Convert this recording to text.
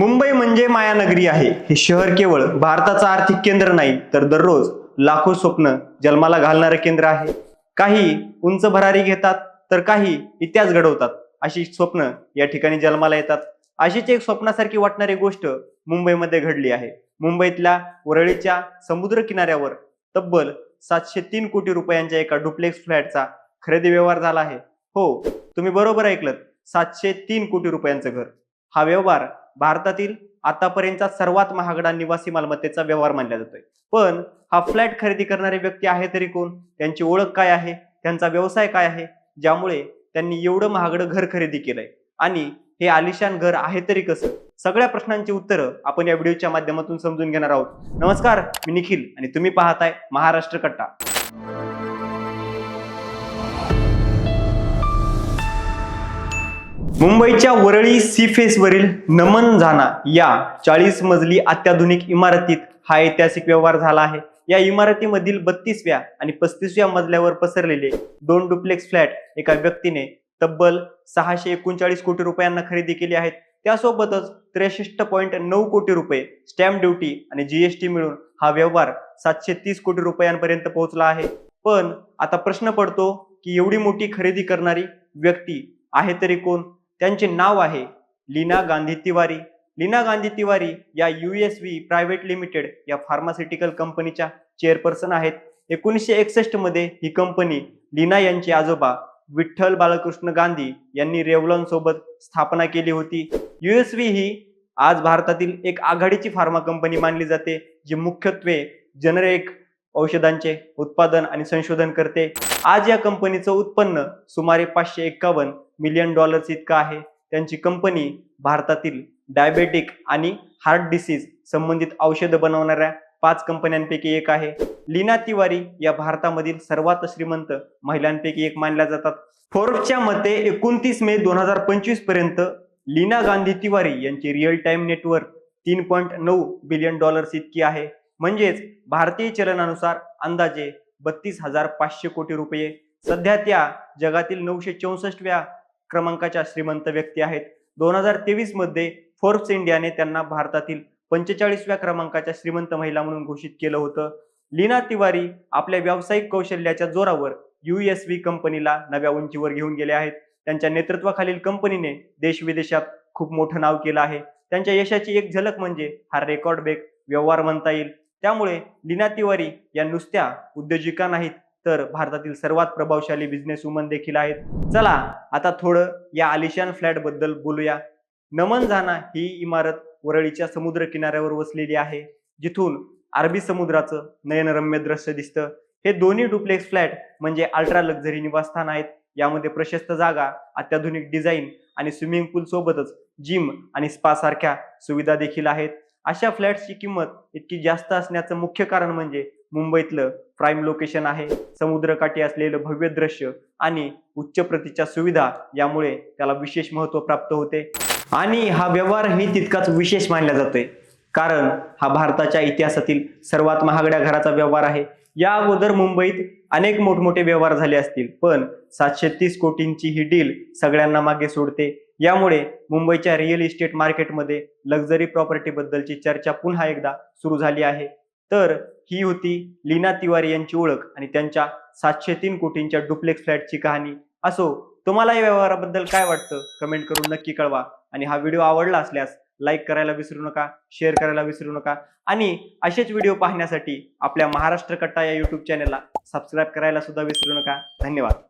मुंबई म्हणजे मायानगरी आहे. हे शहर केवळ भारताचं आर्थिक केंद्र नाही तर दररोज लाखो स्वप्न जन्माला घालणारं केंद्र आहे. काही उंच भरारी घेतात तर काही इतिहास घडवतात. अशी स्वप्न या ठिकाणी जन्माला येतात. अशीच एक स्वप्नासारखी वाटणारी गोष्ट मुंबईमध्ये घडली आहे. मुंबईतल्या वरळीच्या समुद्र किनाऱ्यावर तब्बल सातशे तीन कोटी रुपयांच्या एका डुप्लेक्स फ्लॅटचा खरेदी व्यवहार झाला आहे. हो तुम्ही बरोबर ऐकलं सातशे तीन कोटी रुपयांचं घर. हा व्यवहार भारतातील आतापर्यंतचा सर्वात महागडा निवासी मालमत्तेचा व्यवहार मानला जातोय. पण हा फ्लॅट खरेदी करणारे व्यक्ती आहे तरी कोण? त्यांची ओळख काय आहे? त्यांचा व्यवसाय काय आहे? ज्यामुळे त्यांनी एवढं महागडं घर खरेदी केलंय. आणि हे आलिशान घर आहे तरी कसं? सगळ्या प्रश्नांची उत्तरं आपण या व्हिडिओच्या माध्यमातून समजून घेणार आहोत. नमस्कार मी निखिल आणि तुम्ही पाहताय महाराष्ट्र कट्टा. मुंबईच्या वरळी सी फेसवरील नमन झाना या चाळीस मजली अत्याधुनिक इमारतीत हा ऐतिहासिक व्यवहार झाला आहे. या इमारतीमधील बत्तीसव्या आणि पस्तीसव्या मजल्यावर पसरलेले दोन डुप्लेक्स फ्लॅट एका व्यक्तीने तब्बल सहाशे एकोणचाळीस कोटी रुपयांना खरेदी केली आहेत. त्यासोबतच त्रेसष्ट पॉईंट नऊ कोटी रुपये स्टॅम्प ड्युटी आणि जीएसटी मिळून हा व्यवहार सातशे तीस कोटी रुपयांपर्यंत पोहोचला आहे. पण आता प्रश्न पडतो की एवढी मोठी खरेदी करणारी व्यक्ती आहे तरी कोण? त्यांचे नाव आहे लीना गांधी तिवारी. लीना गांधी तिवारी या U S V private limited या फार्मास्युटिकल कंपनीच्या चेअरपर्सन आहेत. एकोणीसशे एकसष्टमध्ये ही कंपनी लीना यांचे आजोबा विठ्ठल बालकृष्ण गांधी यांनी रेवलॉन सोबत स्थापना केली होती. युएसव्ही ही आज भारतातील एक आघाडीची फार्मा कंपनी मानली जाते जी मुख्यत्वे जनरेक औषधांचे उत्पादन आणि संशोधन करते. आज या कंपनीचं उत्पन्न सुमारे पाचशे एक्कावन्न मिलियन डॉलर्स इतकं आहे. त्यांची कंपनी भारतातील डायबेटिक आणि हार्ट डिसीज संबंधित औषधं बनवणाऱ्या पाच कंपन्यांपैकी एक आहे. लीना तिवारी या भारतामधील सर्वात श्रीमंत महिलांपैकी एक मानल्या जातात. फोर्बच्या मते एकोणतीस मे दोन हजार पंचवीसपर्यंत लीना गांधी तिवारी यांची रिअल टाइम नेटवर्क तीन पॉईंट नऊ बिलियन डॉलर्स इतकी आहे. म्हणजेच भारतीय चलनानुसार अंदाजे बत्तीस हजार पाचशे कोटी रुपये. सध्या त्या जगातील नऊशे चौसष्टव्या क्रमांकाच्या श्रीमंत व्यक्ती आहेत. दोन हजार तेवीसमध्ये फोर्ब्स इंडियाने त्यांना भारतातील पंचेचाळीसव्या क्रमांकाच्या श्रीमंत महिला म्हणून घोषित केलं होतं. लीना तिवारी आपल्या व्यावसायिक कौशल्याच्या जोरावर युएसव्ही कंपनीला नव्या उंचीवर घेऊन गेले आहेत. त्यांच्या नेतृत्वाखालील कंपनीने देश विदेशात खूप मोठं नाव केलं आहे. त्यांच्या यशाची एक झलक म्हणजे हा रेकॉर्ड ब्रेक व्यवहार म्हणता येईल. त्यामुळे लीना तिवारी या नुसत्या उद्योजिका नाहीत तर भारतातील सर्वात प्रभावशाली बिझनेस वुमन देखील आहेत. चला आता थोडं या आलिशान फ्लॅटबद्दल बोलूया. नमन झाना ही इमारत वरळीच्या समुद्र किनाऱ्यावर वसलेली आहे जिथून अरबी समुद्राचं नयनरम्य दृश्य दिसतं. हे दोन्ही डुप्लेक्स फ्लॅट म्हणजे अल्ट्रा लक्झरी निवासस्थान आहेत. यामध्ये प्रशस्त जागा अत्याधुनिक डिझाईन आणि स्विमिंग पूल सोबतच जिम आणि स्पा सारख्या सुविधा देखील आहेत. अशा फ्लॅट्सची किंमत इतकी जास्त असण्याचं मुख्य कारण म्हणजे मुंबईतलं प्राईम लोकेशन आहे समुद्रकाठी असलेलं भव्य दृश्य आणि उच्च प्रतीच्या सुविधा यामुळे त्याला विशेष महत्त्व प्राप्त होते. आणि हा व्यवहारही तितकाच विशेष मानला जातोय कारण हा भारताच्या इतिहासातील सर्वात महागड्या घराचा व्यवहार आहे. या अगोदर मुंबईत अनेक मोठमोठे व्यवहार झाले असतील पण सातशे तीस कोटींची ही डील सगळ्यांना मागे सोडते. यामुळे मुंबईच्या रिअल इस्टेट मार्केटमध्ये लक्झरी प्रॉपर्टीबद्दलची चर्चा पुन्हा एकदा सुरू झाली आहे. तर ही होती लीना तिवारी यांची ओळख आणि त्यांच्या सातशे तीन कोटींच्या डुप्लेक्स फ्लॅटची कहाणी. असो तुम्हाला या व्यवहाराबद्दल काय वाटतं? कमेंट करून नक्की कळवा. आणि हा व्हिडिओ आवडला असल्यास लाईक करायला विसरू नका शेअर करायला विसरू नका. आणि असेच व्हिडिओ पाहण्यासाठी आपल्या महाराष्ट्र कट्टा या युट्यूब चॅनलला सबस्क्राईब करायला सुद्धा विसरू नका. धन्यवाद.